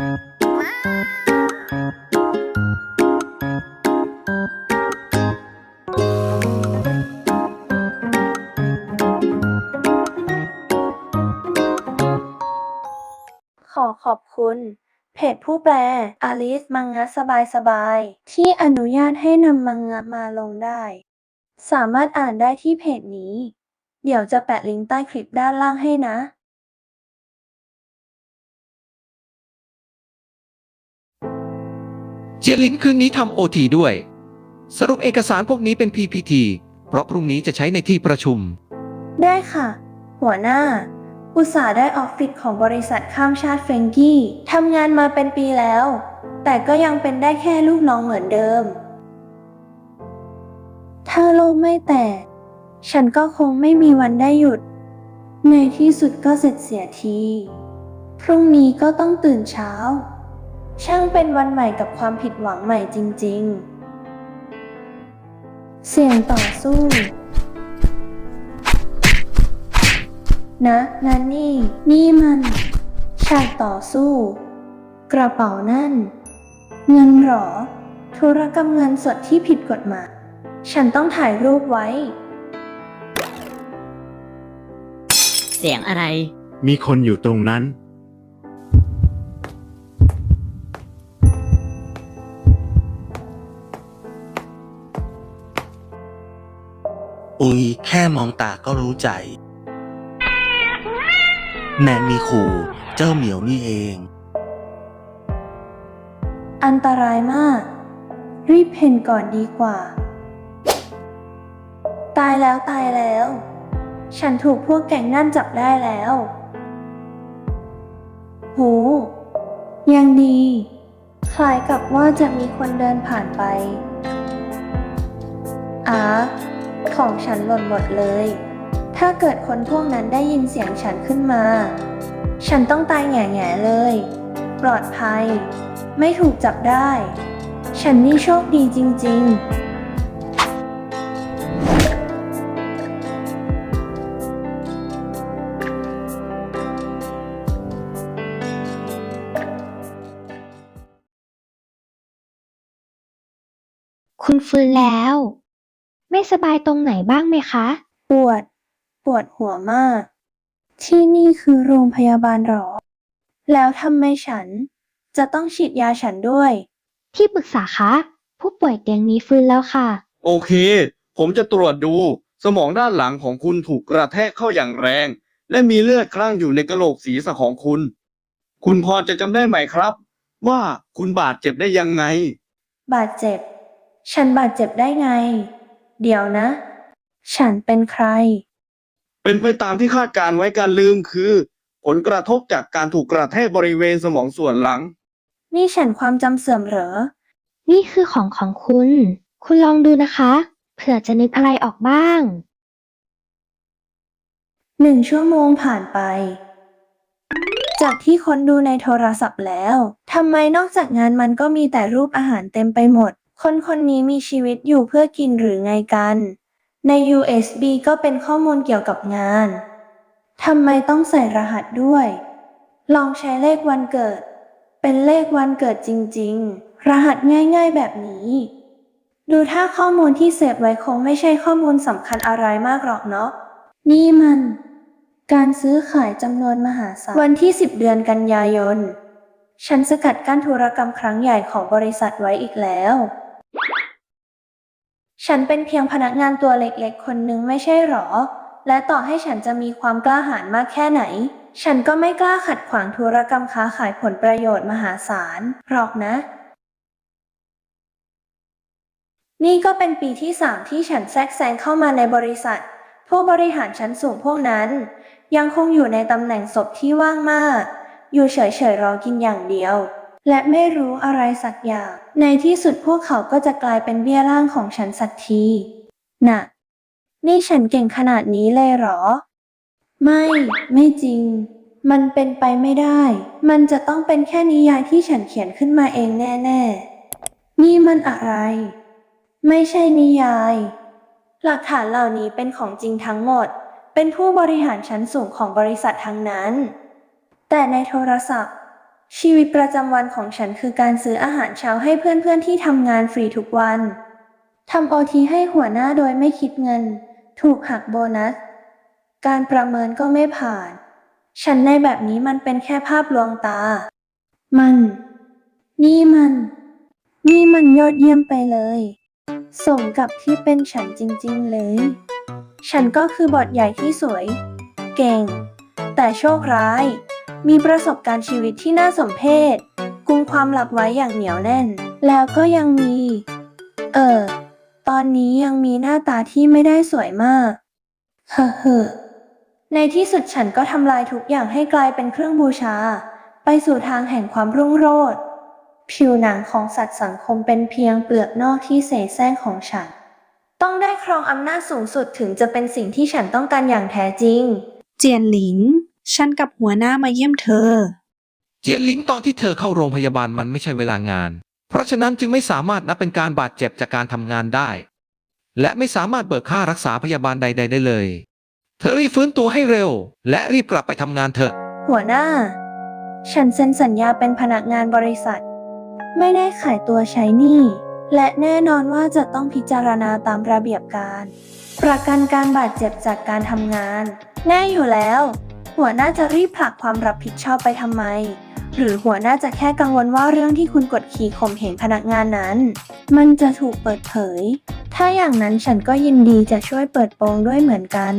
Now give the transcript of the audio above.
ขอขอบคุณ เพจผู้แปล อาลิสมังงะสบายสบาย ที่อนุญาตให้นำมังงะมาลงได้ สามารถอ่านได้ที่เพจนี้ เดี๋ยวจะแปะลิงก์ใต้คลิปด้านล่างให้นะ เจียลินคืนนี้ทำโอทีด้วย สรุปเอกสารพวกนี้เป็น PPT เพราะพรุ่งนี้จะใช้ในที่ประชุม ได้ค่ะ หัวหน้า อุตส่าห์ได้ออฟฟิศของบริษัทข้ามชาติเฟงกี้ทำงานมาเป็นปีแล้ว แต่ก็ยังเป็นได้แค่ลูกน้องเหมือนเดิม ถ้าโลกไม่แตกฉันก็คงไม่มีวันได้หยุด ในที่สุดก็เสร็จเสียที พรุ่งนี้ก็ต้องตื่นเช้า ช่างเป็นวันใหม่กับความผิดหวังใหม่จริง ๆ เสี่ยงต่อสู้ นะนั่นนี่ นี่มัน ฉากต่อสู้ กระเป๋านั่น เงินหรอ ธุรกรรมเงินสดที่ผิดกฎหมาย ฉันต้องถ่ายรูปไว้ เสียงอะไร มีคนอยู่ตรงนั้น อุยแค่มองตาก็รู้ใจ แนนมีขู่ เจ้าเหมียวนี่เอง อันตรายมาก รีบเพนก่อนดีกว่า ตายแล้วตายแล้ว ฉันถูกพวกแก๊งนั่นจับได้แล้ว โห ยังดี คล้ายกับว่าจะมีคนเดินผ่านไปอา ของฉันหล่นหมดเลย ถ้าเกิดคนพวกนั้นได้ยินเสียงฉันขึ้นมา ฉันต้องตายแง่ๆเลย ปลอดภัย ไม่ถูกจับได้ ฉันนี่โชคดีจริง ๆคุณฟื้นแล้ว ไม่สบายตรงไหนบ้างไหมคะ ปวด ปวดหัวมาก ที่นี่คือโรงพยาบาลหรอ แล้วทำไมฉัน จะต้องฉีดยาฉันด้วย ที่ปรึกษาคะ ผู้ป่วยเตียงนี้ฟื้นแล้วค่ะ โอเค ผมจะตรวจดู สมองด้านหลังของคุณถูกกระแทกเข้าอย่างแรง และมีเลือดคลั่งอยู่ในกระโหลกศีรษะของคุณ คุณพอจะจำได้ไหมครับ ว่าคุณบาดเจ็บได้ยังไง บาดเจ็บ ฉันบาดเจ็บได้ไง เดี๋ยวนะ ฉันเป็นใคร เป็นไปตามที่คาดการไว้การลืมคือ ผลกระทบจากการถูกกระแทกบริเวณสมองส่วนหลัง นี่ฉันความจำเสื่อมเหรอ นี่คือของของคุณ คุณลองดูนะคะ เผื่อจะนึกอะไรออกบ้าง หนึ่งชั่วโมงผ่านไป จากที่คนดูในโทรศัพท์แล้วทำไมนอกจากงานมันก็มีแต่รูปอาหารเต็มไปหมด คนคนนี้มีชีวิตอยู่เพื่อกินหรือไงกัน ใน USB ก็เป็นข้อมูลเกี่ยวกับงาน ทำไมต้องใส่รหัสด้วย ลองใช้เลขวันเกิด เป็นเลขวันเกิดจริง ๆ รหัสง่ายๆแบบนี้ ดูถ้าข้อมูลที่เสพไว้คงไม่ใช่ข้อมูลสำคัญอะไรมากหรอกเนาะ นี่มัน การซื้อขายจำนวนมหาศาล วันที่ 10 เดือนกันยายนฉันสกัดกั้นธุรกรรมครั้งใหญ่ของบริษัทไว้อีกแล้ว ฉันเป็นเพียงพนักงานตัวเล็กๆ คนหนึ่งไม่ใช่หรอ และต่อให้ฉันจะมีความกล้าหาญมากแค่ไหน ฉันก็ไม่กล้าขัดขวางธุรกรรมค้าขายผลประโยชน์มหาศาลหรอกนะ นี่ก็เป็นปีที่สามที่ฉันแทรกแซงเข้ามาในบริษัทผู้บริหารชั้นสูงพวกนั้น ยังคงอยู่ในตำแหน่งศพที่ว่างมาก อยู่เฉยๆรอกินอย่างเดียว และไม่รู้อะไรสักอย่าง ในที่สุดพวกเขาก็จะกลายเป็นเบี้ยล่างของฉันสักทีน่ะ นี่ฉันเก่งขนาดนี้เลยเหรอ ไม่ ไม่จริง มันเป็นไปไม่ได้ มันจะต้องเป็นแค่นิยายที่ฉันเขียนขึ้นมาเองแน่ๆ นี่มันอะไร ไม่ใช่นิยาย หลักฐานเหล่านี้เป็นของจริงทั้งหมด เป็นผู้บริหารชั้นสูงของบริษัททั้งนั้น แต่ในโทรศัพท์ ชีวิตประจำวันของฉันคือการซื้ออาหารเช้าให้เพื่อนๆที่ทำงานฟรีทุกวันทำโอทีให้หัวหน้าโดยไม่คิดเงิน ถูกหักโบนัส การประเมินก็ไม่ผ่าน ฉันในแบบนี้มันเป็นแค่ภาพลวงตา มัน นี่มัน นี่มันยอดเยี่ยมไปเลยสมกับที่เป็นฉันจริงๆเลย ฉันก็คือบทใหญ่ที่สวย เก่ง แต่โชคร้าย มีประสบการณ์ชีวิตที่น่าสมเพชกุมความลับไว้อย่างเหนียวแน่น แล้วก็ยังมี เออ ตอนนี้ยังมีหน้าตาที่ไม่ได้สวยมาก เฮ้อในที่สุดฉันก็ทำลายทุกอย่างให้กลายเป็นเครื่องบูชา ไปสู่ทางแห่งความรุ่งโรจน์ผิวหนังของสัตว์สังคมเป็นเพียงเปลือกนอกที่เสแสร้งของฉัน ต้องได้ครองอำนาจสูงสุดถึงจะเป็นสิ่งที่ฉันต้องการอย่างแท้จริง เจียนหลิง ฉันกับหัวหน้ามาเยี่ยมเธอ เจียนหลิงตอนที่เธอเข้าโรงพยาบาลมันไม่ใช่เวลางาน เพราะฉะนั้นจึงไม่สามารถนับเป็นการบาดเจ็บจากการทำงานได้ และไม่สามารถเบิกค่ารักษาพยาบาลใด ๆ ได้เลย เธอรีบฟื้นตัวให้เร็ว และรีบกลับไปทำงานเถอะ หัวหน้า ฉันเซ็นสัญญาเป็นพนักงานบริษัท ไม่ได้ขายตัวใช้หนี้และแน่นอนว่าจะต้องพิจารณาตามระเบียบการ ประกันการบาดเจ็บจากการทำงาน แน่อยู่แล้ว หัวหน้าจะรีบผลักความรับผิดชอบไปทำไม หรือหัวหน้าจะแค่กังวลว่าเรื่องที่คุณกดขี่ข่มเหงพนักงานนั้น มันจะถูกเปิดเผย ถ้าอย่างนั้นฉันก็ยินดีจะช่วยเปิดโปงด้วยเหมือนกัน